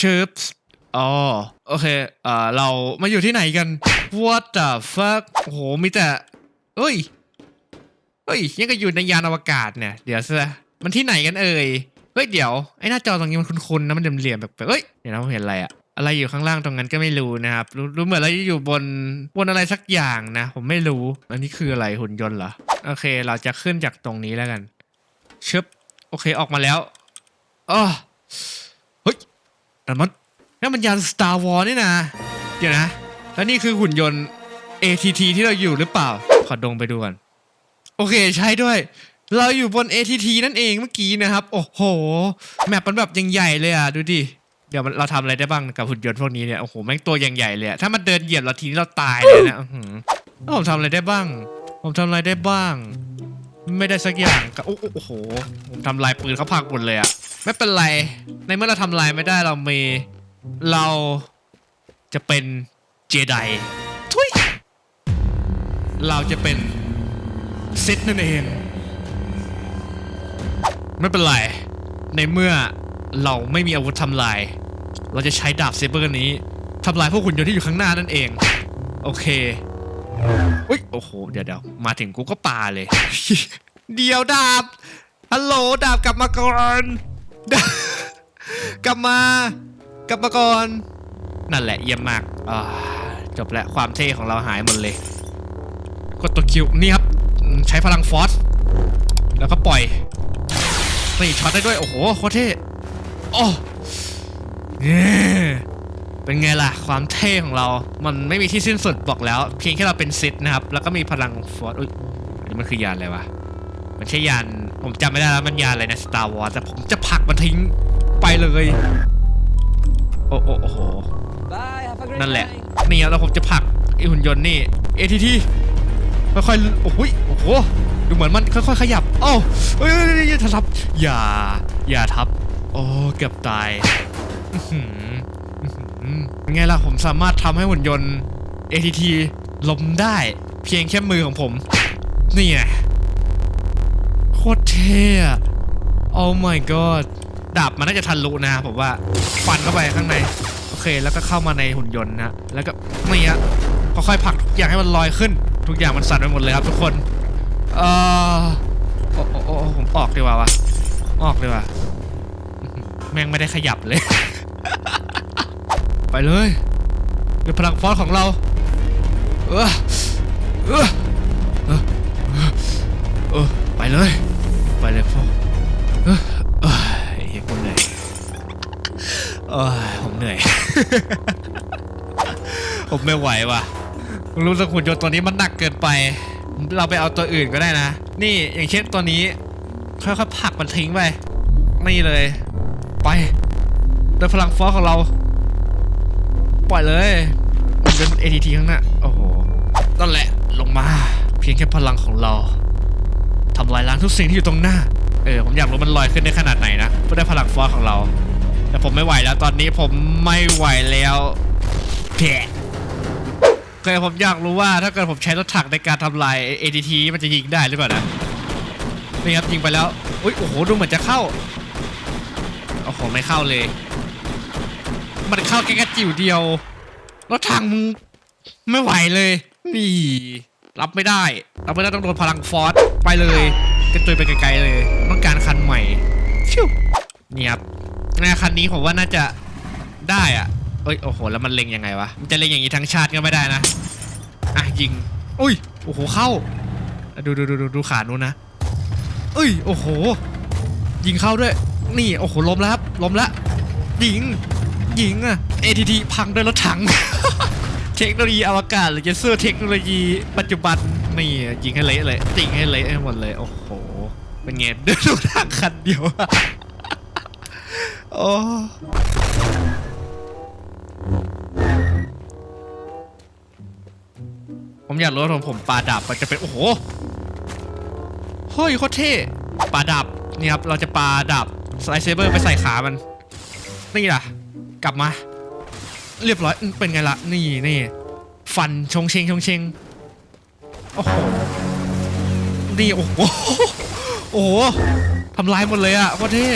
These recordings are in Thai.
ชิปอ๋อโอเคอ่าเรามาอยู่ที่ไหนกัน What the fuck โอ้โหมีแต่เอ้ยเฮ้ยยังก็อยู่ในยานอวกาศเนี่ย เดี๋ยวซะมันที่ไหนกันเอ่ยเฮ้ยเดี๋ยวไอ้หน้าจอตรงนี้มันคุ้นๆนะมันเหลี่ยมๆแบบเอ้ยเดี๋ยวนะผมเห็นอะไรอะอะไรอยู่ข้างล่างตรงนั้นก็ไม่รู้นะครับรู้รู้เหมือนเราอยู่บนบนอะไรสักอย่างนะ ผมไม่รู้ อันนี้คืออะไรหุ่นยนต์เหรอโอเค เราจะขึ้นจากตรงนี้แล้วกันชึบโอเคออกมาแล้วอ๋อ แต่มันนั่นมันยาน Star Wars นี่นะเดี๋ยวนะ แล้วนี่คือหุ่นยนต์ ATT ที่เราอยู่หรือเปล่า ขอดงไปดูก่อน โอเคใช่ด้วย เราอยู่บน ATT นั่นเองเมื่อกี้นะครับ โอ้โห แมปมันแบบยังใหญ่เลยอะ ดูดิ เดี๋ยวมันเราทำอะไรได้บ้างกับหุ่นยนต์พวกนี้เนี่ย โอ้โห แม่งตัวยังใหญ่เลยอะถ้ามันเดินเหยียบเราทีนี้เราตายเลยนะอื้อหือแล้วผมทำอะไรได้บ้าง ผมทำอะไรได้บ้าง ไม่ได้สักอย่างก็โอ้โหโอ้โห ผมทำลายปืนเขาพังหมดเลยอะ ไม่เป็นไร ในเมื่อเราทำลายไม่ได้เรามีเราจะเป็นเจไดทุยเราจะเป็นซิดนั่นเอง ไม่เป็นไร ในเมื่อเราไม่มีอาวุธทำลาย เราจะใช้ดาบเซเบอร์นี้ทำลายพวกหุ่นยนต์ที่อยู่ข้างหน้านั่นเอง โอเคอุ้ยโอ้โห เดี๋ยวเดี๋ยวมาถึงกูก็ปาเลย เดี๋ยวดาบฮัลโหลดาบกลับมาก่อนดาบ กลับมา กลับมาก่อน นั่นแหละเยี่ยมมากอ่าจบแล้วความเท่ของเราหายหมดเลย กดตัวคิวนี่ครับอืมใช้พลังฟอสแล้วก็ปล่อยนี่ช็อตได้ด้วย โอ้โหโคตรเท่โอ้เนี่ยเป็นไงล่ะ ความเท่ของเรา มันไม่มีที่สิ้นสุดบอกแล้ว เพียงแค่เราเป็นซิดนะครับ แล้วก็มีพลังฟอสอุ้ยอันนี้มันคือยานอะไรวะ มันใช่ยานผมจำไม่ได้แล้วมันยานอะไรนะ Star Wars แต่ผมจะผลักมันทิ้งไปเลย โอ้โอ้โอ้โห นั่นแหละ นี่แล้วผมจะผลักไอหุ่นยนต์นี่ ATT ค่อยๆ โอ้โหยโอ้โห ดูเหมือนมันค่อยๆ ขยับโอ้าเอ้ยเอ้ยอย่าทับ อย่า อย่าทับ โอ้เกือบตายไงล่ะผมสามารถทำให้หุ่นยนต์ ATT ล้มได้เพียงแค่มือของผม นี่ไง โคตรเท่อะ Oh my god ดาบมันน่าจะทันรู้นะผมว่าฟันเข้าไปข้างใน โอเค แล้วก็เข้ามาในหุ่นยนต์นะ แล้วก็ไม่อะค่อยๆผลักทุกอย่างให้มันลอยขึ้น ทุกอย่างมันสั่นไปหมดเลยครับทุกคน เออโอ้โอ้โอผมออกดีกว่าวะออกดีกว่า แม่งไม่ได้ขยับเลย ไปเลยด้วยพลังฟอสของเรา เออเออเออไปเลย ไปเลยพ่อเออเออเฮ้ยผมเหนื่อยเอผมเหนื่อย ผมไม่ไหวว่ะรู้สึกหุ่นยนต์ตัวนี้มันหนักเกินไป เราไปเอาตัวอื่นก็ได้นะ นี่อย่างเช่นตัวนี้ค่อยๆผักมันทิ้งไปนี่เลย ไปด้วยพลังฟอสของเรา ปล่อยเลยมันเป็น ATT ข้างหน้าโอ้โหนั่นแหละลงมา เพียงแค่พลังของเรา ทำลายล้างทุกสิ่งที่อยู่ตรงหน้า เออ ผมอยากรู้มันลอยขึ้นได้ขนาดไหนนะเพื่อได้พลังฟอสของเรา แต่ผมไม่ไหวแล้วตอนนี้ผมไม่ไหวแล้วแผลเคยผมอยากรู้ว่าถ้าเกิดผมใช้รถถังในการทำลาย ADT มันจะยิงได้หรือเปล่านะนี่ครับยิงไปแล้วอุ้ยโอ้โหดูเหมือนจะเข้าโอ้โหไม่เข้าเลย มันเข้าแค่กระจิ๋วเดียวรถถังมึงไม่ไหวเลยนี่ รับไม่ได้รับไม่ได้ต้องโดนพลังฟอสไปเลยกระตุยไปไกลๆเลย ต้องการคันใหม่ชิวนี่ครับในคันนี้ผมว่าน่าจะได้อะเอ้ยโอ้โหแล้วมันเล็งยังไงวะมันจะเล็งอย่างนี้ทั้งชาติก็ไม่ได้นะอะยิงอุ้ยโอ้โหเข้า ดูดูดูดูดูขานู้นนะเอ้ยโอ้โห ยิงเข้าด้วย นี่โอ้โหล้มแล้วครับล้มแล้วยิงยิงอะ ATT พังด้วยรถถัง เทคโนโลยีอวกาศหรือจะสู้เทคโนโลยีปัจจุบันนี่ยิงให้เละเลยยิงให้เละให้หมดเลยโอ้โหเป็นไงเดินรถถังคันเดียวโอ้ผมอยากรู้ว่าผมผมปาดาบมันจะเป็นโอ้โหเฮ้ยโคตรเท่ปาดาบนี่ครับเราจะปลาดาบสไลเซเบอร์ไปใส่ขามันนี่ล่ะ กลับมา เรียบร้อยเป็นไงล่ะ นี่นี่ฟันชงเชงชงเชงโอ้โหนี่โอ้โหโอ้โหทำลายหมดเลยอะโคตรเท่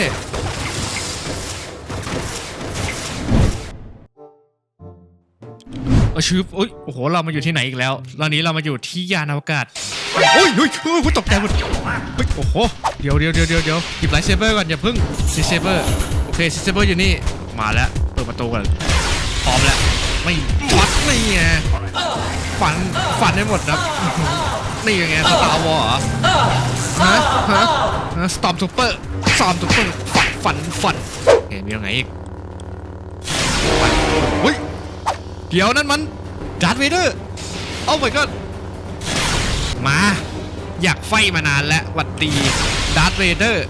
เอาชืบโอ้ยโอ้โห เรามาอยู่ที่ไหนอีกแล้ว ตอนนี้เรามาอยู่ที่ยานอวกาศโอ้ยเฮ้ยเฮ้ยตกใจหมดเฮ้ย โอ้โห เดี๋ยวเดี๋ยวเดี๋ยวเดี๋ยวเดี๋ยวหยิบไลท์เซเบอร์ก่อนอย่าเพิ่งซิเซเบอร์ โอเคซิเซเบอร์อยู่นี่ มาแล้ว เปิดประตูก่อน พร้อมแล้วไม่ช็อตนี่ไงฟันฟันให้หมดครับอื้อหือนี่ยังไงสตาร์วอร์ฮะฮะสตอมซูเปอร์สตอมซูเปอร์ฟันฟันฟันเฮ้ยมีตรงไหนอีกฟันเฮ้ยเดี๋ยวนั่นมันดาร์ธเวเดอร์โอ้ my god มา อยากไฟมานานแล้วหวัดดีดาร์ธเวเดอร์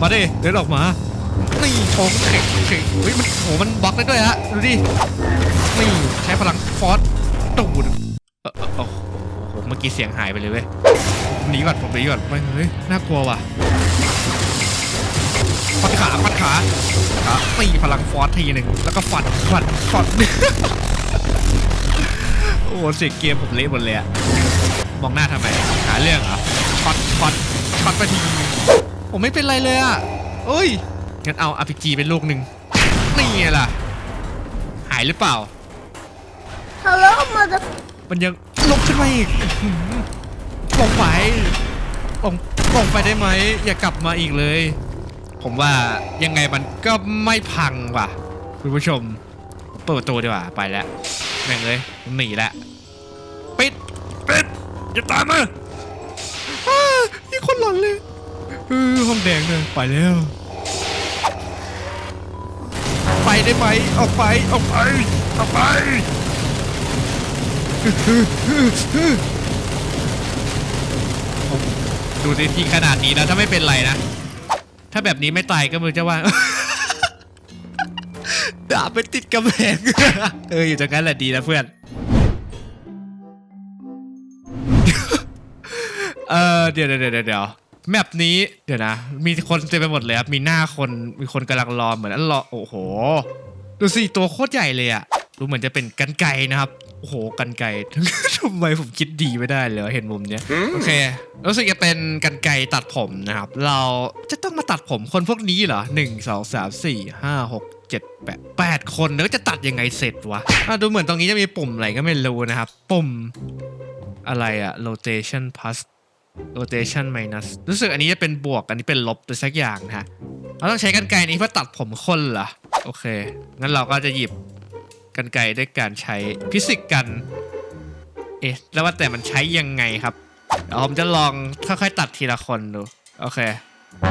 มาดิเดินออกมา นี่โชงแข็งแข็งเฮ้ยมันโหมันบล็อกได้ด้วยฮะดูดินี่ใช้พลังฟอสตูดเออเออโอ้โหเมื่อกี้เสียงหายไปเลยเว้ยหนีก่อนผมหนีก่อนไม่เฮ้ยน่ากลัวว่ะฟันขาฟันขาขาตีพลังฟอสทีหนึ่งแล้วก็ฟันฟันฟันโอ้โหเสียเกมผมเละหมดเลยอะมองหน้าทำไมหาเรื่องเหรอช็อตช็อตช็อตไปทีผมไม่เป็นไรเลยอะเอ้ย งั้นเอา RPG เป็นลูกหนึ่งนี่ไงล่ะ หายหรือเปล่า Hello, mother. มันยังลุกขึ้นมาอีกอื้อหือลงไปลงลงไปได้ไหม อย่ากลับมาอีกเลย ผมว่ายังไงมันก็ไม่พังว่ะ คุณผู้ชม เปิดประตูดีกว่า ไปแล้วแม่งเลยมันหนีแล้วปิดปิดอย่าตามมาอ้านี่คนหลอนเลยเออห้องแดงเลยไปแล้ว ได้ไหมออกไปออกไปออกไปดูในที่ขนาดนี้แล้วถ้าไม่เป็นไรนะ ถ้าแบบนี้ไม่ตายก็มือจะว่าดาบไปติดกำแพงเอออยู่ตรงนั้นแหละดีนะเพื่อนเออเดี๋ยวเดี๋ยวเดี๋ยว แมปนี้เดี๋ยวนะ มีคนเต็มไปหมดเลยครับมีหน้าคนมีคนกำลังรอเหมือนอันรอโอ้โห ดูสิตัวโคตรใหญ่เลยอะดูเหมือนจะเป็นกันไก่นะครับโอ้โหกันไก่ทำไมผมคิดดีไม่ได้เลยเห็นมุมเนี้ยโอเครู้สึกจะเป็นกันไก่ตัดผมนะครับ เราจะต้องมาตัดผมคนพวกนี้เหรอหนึ่งสองสามสี่ห้าหกเจ็ดแปดแปดคนแล้วจะตัดยังไงเสร็จวะอะดูเหมือนตรงนี้จะมีปุ่มอะไรก็ไม่รู้นะครับ ปุ่มอะไรอะ rotation plus rotation minus รู้สึกอันนี้จะเป็นบวก อันนี้เป็นลบหรือสักอย่างนะฮะเราต้องใช้กันไกรนี้เพื่อตัดผมคนเหรอ โอเค งั้นเราก็จะหยิบกันไกรด้วยการใช้ฟิสิกส์กัน เอ๊ะ แล้วว่าแต่มันใช้ยังไงครับ เดี๋ยวผมจะลองค่อยๆตัดทีละคนดู โอเค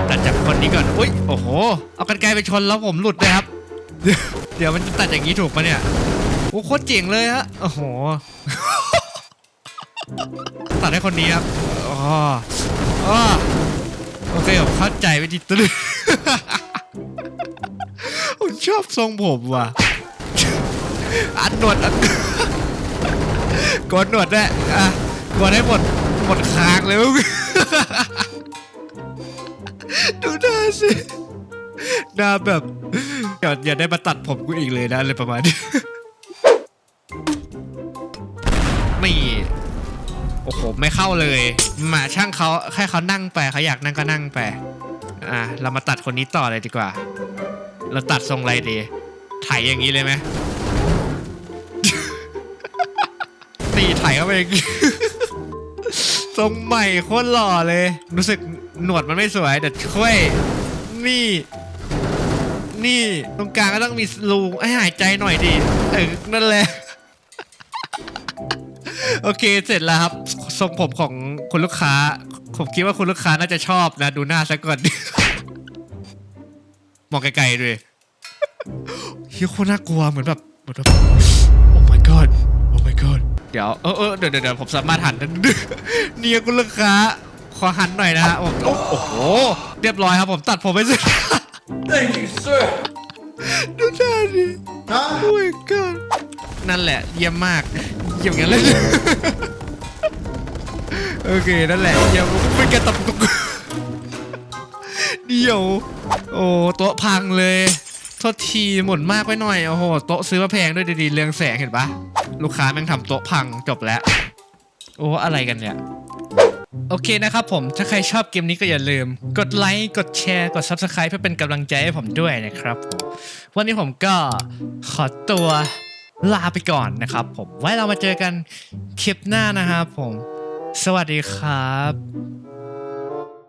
ตัดจากคนนี้ก่อน อุ้ย โอ้โห เอากันไกรไปชนแล้วผมหลุดเลยครับ เดี๋ยวมันจะตัดอย่างนี้ถูกปะเนี่ย โอ้โคตรเจ๋งเลยฮะ โอ้โห ตัดให้คนนี้ครับอ๋ออ๋อโอเคผมเข้าใจวิธีตัดผมชอบทรงผมว่ะ อันหนวดอันกดหนวดด้อะกดให้หมดหมดคางเลยดูหน้าสิหน้าแบบอย่าอย่าได้มาตัดผมกูอีกเลยนะอะไรประมาณนี้ อ้โหไม่เข้าเลยมาช่างเขาแค่เขานั่งไปเขาอยากนั่งก็นั่งไปอะเรามาตัดคนนี้ต่อเลยดีกว่า เราตัดทรงอะไรดีไถอย่างนี้เลยไหมตีไถเข้าไปอีกทรงใหม่โคตรหล่อเลย รู้สึกหนวดมันไม่สวยแต่ช่วยนี่ นี่ตรงกลางก็ต้องมีรูให้หายใจหน่อยดิเออนั่นแหละ โอเคเสร็จแล้วครับทรงผมของคุณลูกค้า ผมคิดว่าคุณลูกค้าน่าจะชอบนะดูหน้าซะก่อน มองไกลๆด้วยเฮียโคตรน่ากลัวเหมือนแบบเหมือนแบบโอ้ my god โอ้ my god เดี๋ยวเออเออเดี๋ยวเดี๋ยวเดี๋ยวผมสามารถหันได้เนี่ยคุณลูกค้า ขอหันหน่อยนะฮะโอ้โอ้โอ้โหเรียบร้อยครับผมตัดผมไปเสร็จ Thank you, sir. ดูหน้าดิโอ้ my god นั่นแหละเยี่ยมมาก เยี่ยมอย่างนั้นเลยโอเคนั่นแหละเยี่ยมเป็นการตัดตุกเดี๋ยว โอ้โต๊ะพังเลยโทษทีหมุนมากไปหน่อยโอ้โหโต๊ะซื้อมาแพงด้วยดีๆเรืองแสงเห็นปะลูกค้าแม่งทำโต๊ะพังจบแล้ว โอ้อะไรกันเนี่ยโอเคนะครับผม ถ้าใครชอบเกมนี้ก็อย่าลืม กดไลค์ กดแชร์ กด Subscribe เพื่อเป็นกำลังใจให้ผมด้วยนะครับผมวันนี้ผมก็ขอตัว ลาไปก่อนนะครับ ผมไว้เรามาเจอกันคลิปหน้านะครับผม สวัสดีครับ